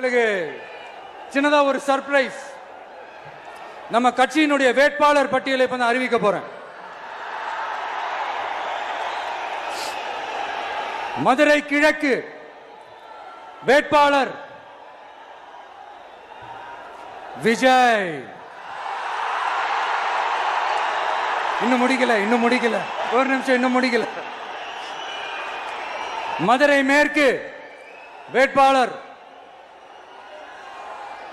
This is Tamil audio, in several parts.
உங்களுக்கு சின்னதா ஒரு சர்ப்ரைஸ் நம்ம கட்சியினுடைய வேட்பாளர் பட்டியலை இப்ப நான் அறிவிக்க போறேன். மதுரை கிழக்கு வேட்பாளர் விஜய். இன்னும் முடிக்கல இன்னும் முடிக்கல. ஒரு நிமிஷம் இன்னும் முடிக்கல. மதுரை மேற்கு வேட்பாளர்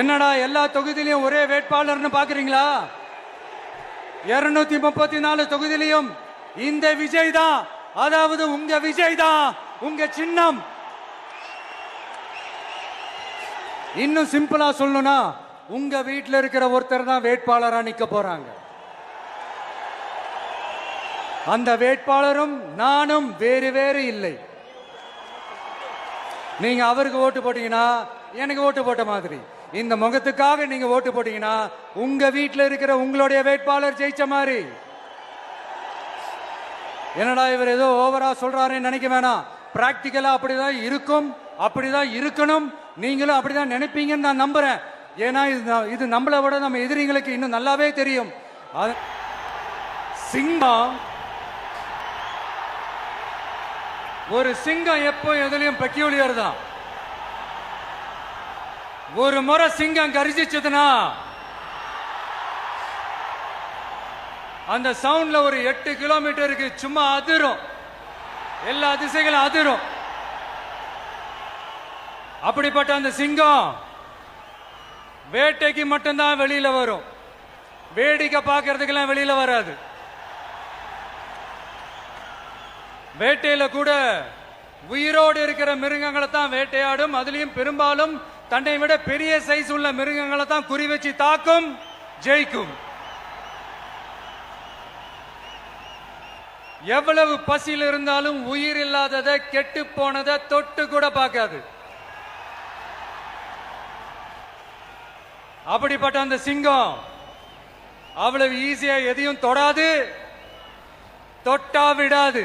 என்னடா எல்லா தொகுதியிலையும் ஒரே வேட்பாளர்னு பாக்குறீங்களா? இருநூத்தி முப்பத்தி நாலு தொகுதியிலையும் இந்த விஜய் தான் அதாவது உங்க விஜய் தான் உங்க சின்னம். இன்னும் சிம்பிளா சொல்லணும்னா உங்க வீட்டில் இருக்கிற ஒருத்தர் தான் வேட்பாளரா நிக்க போறாங்க. அந்த வேட்பாளரும் நானும் வேறு வேறு இல்லை. நீங்க அவருக்கு ஓட்டு போட்டீங்கன்னா எனக்கு ஓட்டு போட்ட மாதிரி. இந்த முகத்துக்காக நீங்க ஓட்டு போட்டீங்கன்னா உங்க வீட்டில் இருக்கிற உங்களுடைய வேட்பாளர் ஜெயிச்ச மாதிரி. என்னடா இவர் ஏதோ ஓவரா சொல்றாருன்னு நினைக்க வேணாம். பிராக்டிக்கலா அப்படிதான் இருக்கும் அப்படிதான் இருக்கணும். நீங்களும் அப்படிதான் நினைப்பீங்கன்னு நான் நம்புறேன். ஏன்னா இது ந- இது நம்மளை விட நம்ம எதிரிங்களுக்கு இன்னும் நல்லாவே தெரியும். அது- சிங்கம். ஒரு சிங்கம் எப்போ எதுலையும் பெக்யூலியர் தான். ஒரு முறை சிங்கம் கரிசிச்சதுன்னா அந்த சவுண்ட்ல ஒரு எட்டு கிலோமீட்டருக்கு சும்மா அதிரும். எல்லா திசைகளும் அதிரும். அப்படிப்பட்ட அந்த சிங்கம் வேட்டைக்கு மட்டும்தான் வெளியில வரும். வேடிக்கை பார்க்கறதுக்கெல்லாம் வெளியில வராது. வேட்டையில கூட உயிரோடு இருக்கிற மிருகங்களை தான் வேட்டையாடும். அதுலயும் பெரும்பாலும் தன்னை விட பெரிய சைஸ் உள்ள மிருகங்களை தான் குறி வச்சு தாக்கும் ஜெயிக்கும். எவ்வளவு பசியில் இருந்தாலும் உயிர் இல்லாததை கெட்டு போனதை தொட்டு கூட பார்க்காது. அப்படிப்பட்ட அந்த சிங்கம் அவ்வளவு ஈஸியா எதையும் தொடாது தொட்டா விடாது.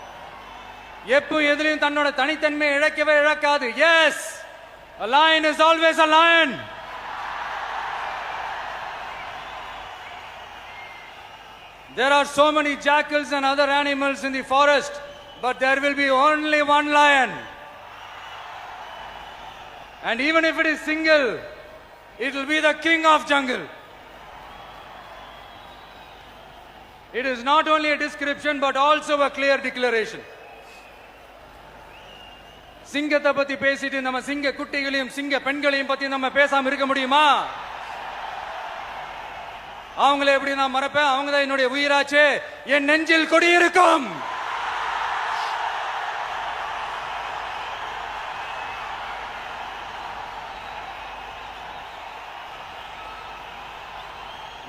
எப்போ எதுலயும் தன்னோட தனித்தன்மையை இழக்கவே இழக்காது as a lion is always a lion there are so many jackals and other animals in the forest but there will be only one lion and even if it is single it will be the king of jungle it is not only a description but also a clear declaration சிங்கத்தை பத்தி பேசிட்டு நம்ம சிங்க குட்டிகளையும் சிங்க பெண்களையும் பத்தி நம்ம பேசாம இருக்க முடியுமா? அவங்கள எப்படி நான் மறப்பேன்? அவங்க தான் என்னுடைய உயிராச்சே. என் நெஞ்சில் கொடி இருக்கும்.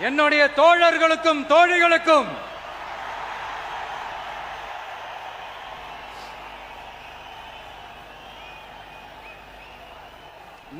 என்னுடைய தோழர்களுக்கும் தோழிகளுக்கும்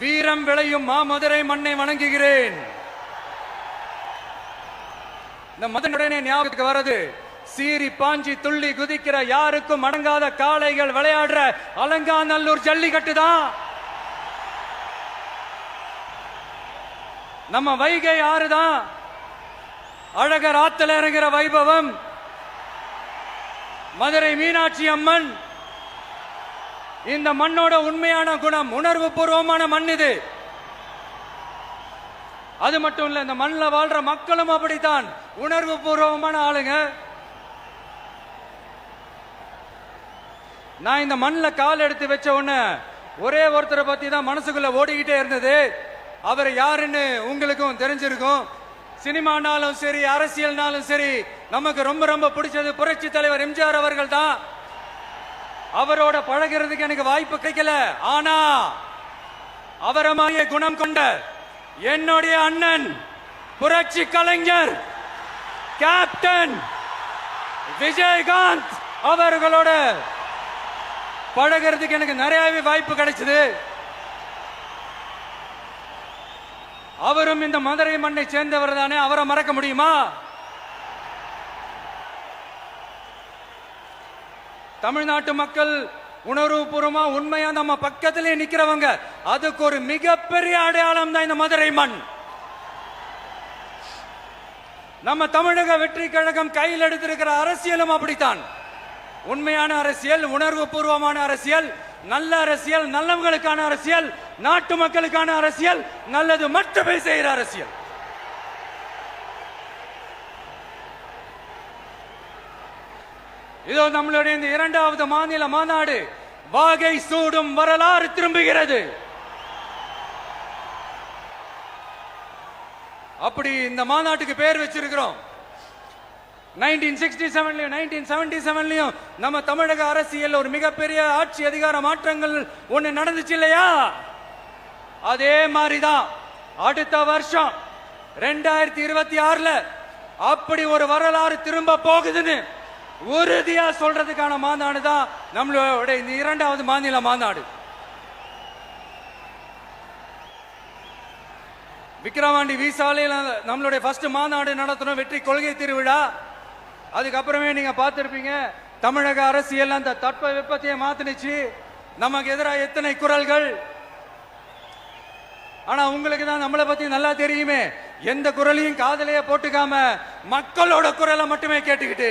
வீரம் விளையும் மாமதுரை மண்ணை வணங்குகிறேன். இந்த மதனுடனே ஞாபகத்துக்கு வர்றது சீறி பாஞ்சி துள்ளி குதிக்கிற யாருக்கும் அடங்காத காளைகள் விளையாடுற அலங்காநல்லூர் ஜல்லிக்கட்டு தான். நம்ம வைகை ஆறு தான். அழகர் ஆத்துல இறங்குற வைபவம். மதுரை மீனாட்சி அம்மன் இந்த மண்ணோட உண்மையான குணம் உணர்வு பூர்வமான மண் இது. அது மட்டும் இல்ல இந்த மண்ணில் வாழ்ற மக்களும் அப்படித்தான் உணர்வு பூர்வமான ஆளுங்க. நான் இந்த மண்ணில் கால் எடுத்து வச்ச உடனே ஒரே ஒருத்தரை பத்தி தான் மனசுக்குள்ள ஓடிக்கிட்டே இருந்தது. அவர் யாருன்னு உங்களுக்கும் தெரிஞ்சிருக்கும். சினிமானாலும் சரி அரசியல்னாலும் சரி நமக்கு ரொம்ப ரொம்ப பிடிச்சது புரட்சி தலைவர் எம்ஜிஆர் அவர்கள் தான். அவரோட பழகிறதுக்கு எனக்கு வாய்ப்பு கிடைக்கல. ஆனா அவரமாய குணம் கொண்ட என்னுடைய அண்ணன் புரட்சி கலைஞர் கேப்டன் விஜயகாந்த் அவர்களோட பழகிறதுக்கு எனக்கு நிறையவே வாய்ப்பு கிடைச்சது. அவரும் இந்த மதுரை மண்ணை சேர்ந்தவர் தானே அவரை மறக்க முடியுமா? தமிழ்நாட்டு மக்கள் உணர்வுபூர்வமா உண்மையா நம்ம பக்கத்திலே நிக்கிறவங்க அதுக்கு ஒரு மிகப்பெரிய அடையாளம் தான் இந்த மதுரை மண். நம்ம தமிழக வெற்றி கழகம் கையில் எடுத்திருக்கிற அரசியலும் அப்படித்தான். உண்மையான அரசியல் உணர்வு பூர்வமான அரசியல் நல்ல அரசியல் நல்லவங்களுக்கான அரசியல் நாட்டு மக்களுக்கான அரசியல் நல்லது மட்டுமே செய்கிற அரசியல். இதோ நம்மளுடைய இந்த இரண்டாவது மாநில மாநாடு வாகை சூடும் வரலாறு திரும்புகிறது. அப்படி இந்த மாநாட்டுக்கு பேர் வச்சிருக்கிறோம். நைன்டீன் சிக்ஸ்டி செவன்லையும் நைன்டீன் செவன்டி செவன்லையும் நம்ம தமிழக அரசியல் ஒரு மிகப்பெரிய ஆட்சி அதிகார மாற்றங்கள் ஒண்ணு நடந்துச்சு இல்லையா? அதே மாதிரிதான் அடுத்த வருஷம் ரெண்டாயிரத்தி இருபத்தி ஆறுல அப்படி ஒரு வரலாறு திரும்ப போகுதுன்னு உறுதியா சொல்றதுக்கான மாநாடு தான் நம்மளோட இந்த இரண்டாவது மாநில மாநாடு விக்கிரவாண்டி விசாலையில் நம்மளுடைய ஃபர்ஸ்ட் மாநாடு நடத்தணும் வெற்றி கொள்கை திருவிழா. அதுக்கப்புறமே நீங்க பார்த்துருப்பீங்க தமிழக அரசியல் அந்த தட்ப வெப்பத்தையே மாத்தினுச்சு. நமக்கு எதிராக எத்தனை குரல்கள்? ஆனா உங்களுக்கு தான் நம்மளை பத்தி நல்லா தெரியுமே. எந்த குரலையும் காதலையே போட்டுக்காம மக்களோட குரலை மட்டுமே கேட்டுக்கிட்டு.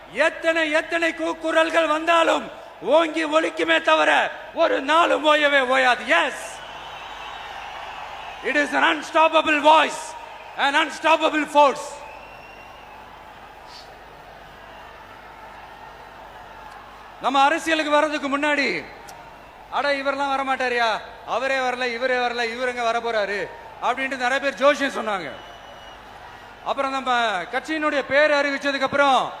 எத்தனை எத்தனை கூக்குரல்கள் வந்தாலும் ஓங்கி ஒழிக்குமே தவிர ஒரு நாளும் ஓயவே ஓயாது. Yes it is an unstoppable voice an unstoppable force. நம்ம அரசியலுக்கு வர்றதுக்கு முன்னாடி அட இவரெல்லாம் வர மாட்டாரியா அவரே வரல இவரே வரல இவருங்க வர போறாரு அப்படின்ட்டு நிறைய பேர் ஜோஷியம் சொன்னாங்க. அப்புறம் நம்ம கட்சியினுடைய பேர் அறிவிச்சதுக்கு அப்புறம்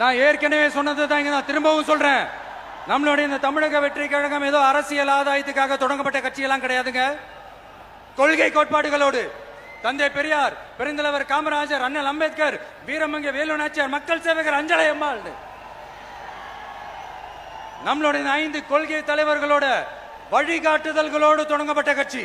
நான் ஏற்கனவே சொன்னது தான் இங்க நான் திரும்பவும் சொல்றேன். நம்மளுடைய இந்த தமிழக வெற்றி கழகம் ஏதோ அரசியல் ஆதாயத்துக்காக தொடங்கப்பட்ட கட்சியெல்லாம் கிடையாதுங்க. கொள்கை கோட்பாடுகளோடு தந்தை பெரியார் பெருந்தலைவர் காமராஜர் அண்ணல் அம்பேத்கர் வீரமங்க வேலு நாச்சியார் மக்கள் சேவகர் அஞ்சலை அம்மாள் நம்மளுடைய ஐந்து கொள்கை தலைவர்களோட வழிகாட்டுதல்களோடு தொடங்கப்பட்ட கட்சி.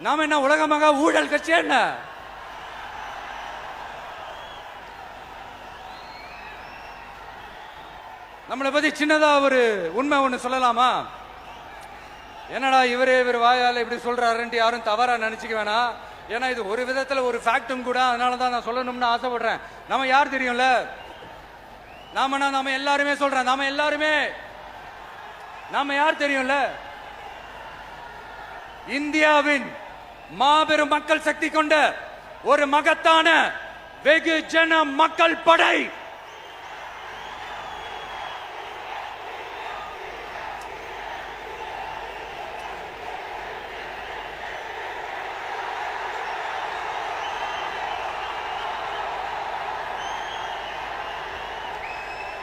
நாம என்ன உலகமாக ஊழல் கட்சி என்ன? நம்மளை பத்தி சின்னதா ஒரு உண்மை ஒண்ணு சொல்லலாமா? என்னடா இவரே இவர் வாயால் இப்படி சொல்றாருன்ட்டு யாரும் தவறா நினைச்சுக்க வேணாம் ஏன்னா இது ஒரு விதத்துல ஒரு ஃபேக்டும் கூட அதனால தான் நான் சொல்லணும்னு ஆசைப்படுறேன். நம்ம யார் தெரியும்ல? நாமனா நாம எல்லாருமே சொல்றேன். நாம எல்லாருமே நாம யார் தெரியும்ல? இந்தியாவின் மாபெரும் மக்கள் சக்தி கொண்ட ஒரு மகத்தான வெகு ஜன மக்கள் படை.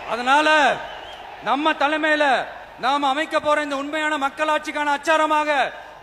அதனால நம்ம தலைமையில நாம் அமைக்க போற இந்த உண்மையான மக்களாட்சிக்கான அச்சாரமாக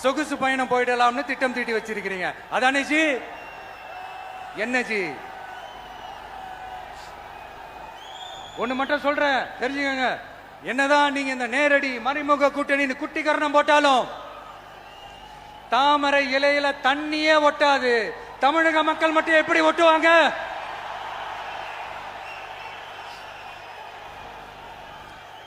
சொகுசு பயணம் போயிடலாம்னு திட்டம் தீட்டி வச்சிருக்கிறீங்க. அதானே ஜி? என்ன ஜி? ஒண்ணு மட்டும் சொல்றேன் தெரிஞ்சுக்கங்க. என்னதான் நீங்க இந்த நேரடி மறைமுக கூட்டணி குட்டி கரணம் போட்டாலும் தாமரை இலையில தண்ணியே ஒட்டாது. தமிழக மக்கள் மட்டும் எப்படி ஒட்டுவாங்க?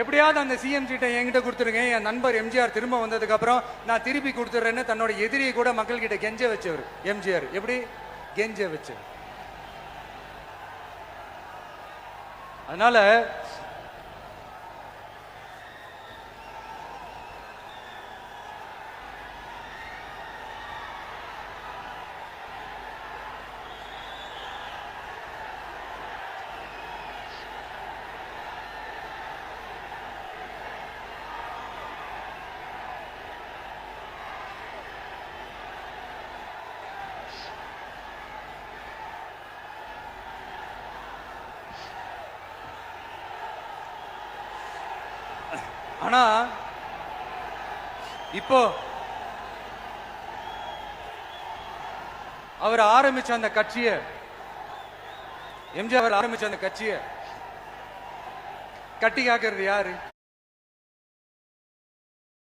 எப்படியாவது அந்த சிஎம் சீட்டை என்கிட்ட கொடுத்துருங்க. என் நண்பர் எம்ஜிஆர் திரும்ப வந்ததுக்கப்புறம் நான் திருப்பி கொடுத்துட்றேன்னு தன்னோட எதிரியை கூட மக்கள் கிட்ட கெஞ்ச வச்சவர் எம்ஜிஆர் எப்படி? கெஞ்ச வச்சு அதனால ஆனா இப்போ அவர் ஆரம்பிச்ச அந்த கட்சியை எம்ஜிஆர் ஆரம்பிச்ச அந்த கட்சியை கட்டி காக்கிறது யாரு?